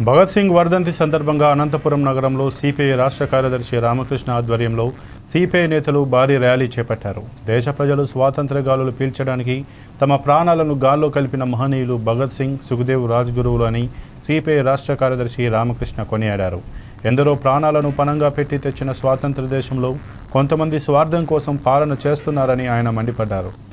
భగత్ సింగ్ వర్ధంతి సందర్భంగా అనంతపురం నగరంలో సిపిఐ రాష్ట్ర కార్యదర్శి రామకృష్ణ ఆధ్వర్యంలో సిపిఐ నేతలు భారీ ర్యాలీ చేపట్టారు. దేశ ప్రజలు స్వాతంత్ర గాలులు పీల్చడానికి తమ ప్రాణాలను గాల్లో కలిపిన మహనీయులు భగత్ సింగ్ సుఖదేవ్ రాజ్గురువులు అని సిపిఐ రాష్ట్ర కార్యదర్శి రామకృష్ణ కొనియాడారు. ఎందరో ప్రాణాలను పణంగా పెట్టి తెచ్చిన స్వాతంత్ర దేశంలో కొంతమంది స్వార్థం కోసం పాలన చేస్తున్నారని ఆయన మండిపడ్డారు.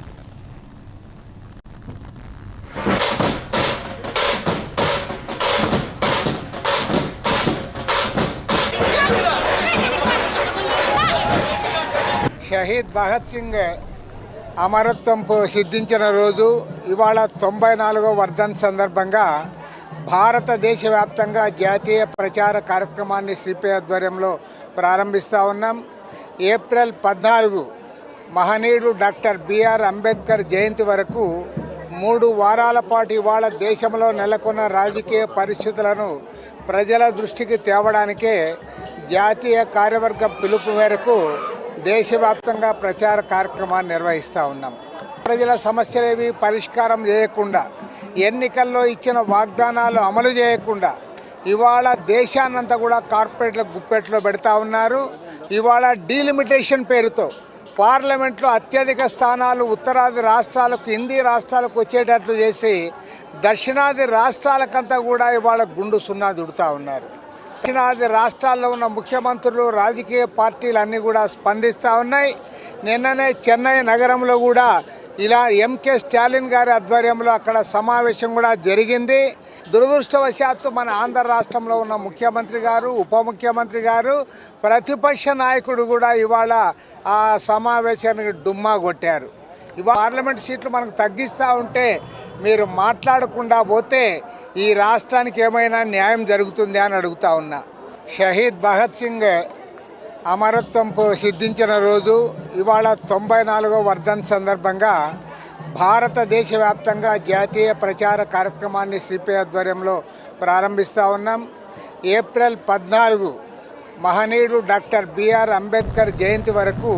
షహీద్ భగత్ సింగ్ అమరత్వం సిద్ధించిన రోజు ఇవాళ తొంభై నాలుగో వర్ధన్ సందర్భంగా భారతదేశ వ్యాప్తంగా జాతీయ ప్రచార కార్యక్రమాన్ని సిపిఐ ఆధ్వర్యంలో ప్రారంభిస్తూ ఉన్నాం. ఏప్రిల్ పద్నాలుగు మహనీయుడు డాక్టర్ బిఆర్ అంబేద్కర్ జయంతి వరకు మూడు వారాల పాటు ఇవాళ దేశంలో నెలకొన్న రాజకీయ పరిస్థితులను ప్రజల దృష్టికి తేవడానికే జాతీయ కార్యవర్గం పిలుపు మేరకు దేశవ్యాప్తంగా ప్రచార కార్యక్రమాన్ని నిర్వహిస్తూ ఉన్నాం. ప్రజల సమస్యలేవి పరిష్కారం చేయకుండా ఎన్నికల్లో ఇచ్చిన వాగ్దానాలు అమలు చేయకుండా ఇవాళ దేశాన్నంతా కూడా కార్పొరేట్ల గుప్పెట్లో పెడతా ఉన్నారు. ఇవాళ డీలిమిటేషన్ పేరుతో పార్లమెంట్లో అత్యధిక స్థానాలు ఉత్తరాది రాష్ట్రాలకు హిందీ రాష్ట్రాలకు వచ్చేటట్లు చేసి దక్షిణాది రాష్ట్రాలకంతా కూడా ఇవాళ గుండు సున్నా దుడుతూ ఉన్నారు. దక్షిణాది రాష్ట్రాల్లో ఉన్న ముఖ్యమంత్రులు రాజకీయ పార్టీలు అన్నీ కూడా స్పందిస్తూ ఉన్నాయి. నిన్ననే చెన్నై నగరంలో కూడా ఇలా ఎంకే స్టాలిన్ గారి ఆధ్వర్యంలో అక్కడ సమావేశం కూడా జరిగింది. దురదృష్టవశాత్తు మన ఆంధ్ర రాష్ట్రంలో ఉన్న ముఖ్యమంత్రి గారు ఉప ముఖ్యమంత్రి గారు ప్రతిపక్ష నాయకుడు కూడా ఇవాళ ఆ సమావేశానికి డుమ్మా కొట్టారు. ఇవాళ పార్లమెంట్ సీట్లు మనకు తగ్గిస్తూ ఉంటే మీరు మాట్లాడకుండా పోతే ఈ రాష్ట్రానికి ఏమైనా న్యాయం జరుగుతుంది అని అడుగుతా ఉన్నా. షహీద్ భగత్ సింగ్ అమరత్వం సిద్ధించిన రోజు ఇవాళ తొంభై నాలుగో వర్ధన్ సందర్భంగా భారతదేశ వ్యాప్తంగా జాతీయ ప్రచార కార్యక్రమాన్ని సిపిఐ ఆధ్వర్యంలో ప్రారంభిస్తూ ఉన్నాం. ఏప్రిల్ పద్నాలుగు మహనీయుడు డాక్టర్ బిఆర్ అంబేద్కర్ జయంతి వరకు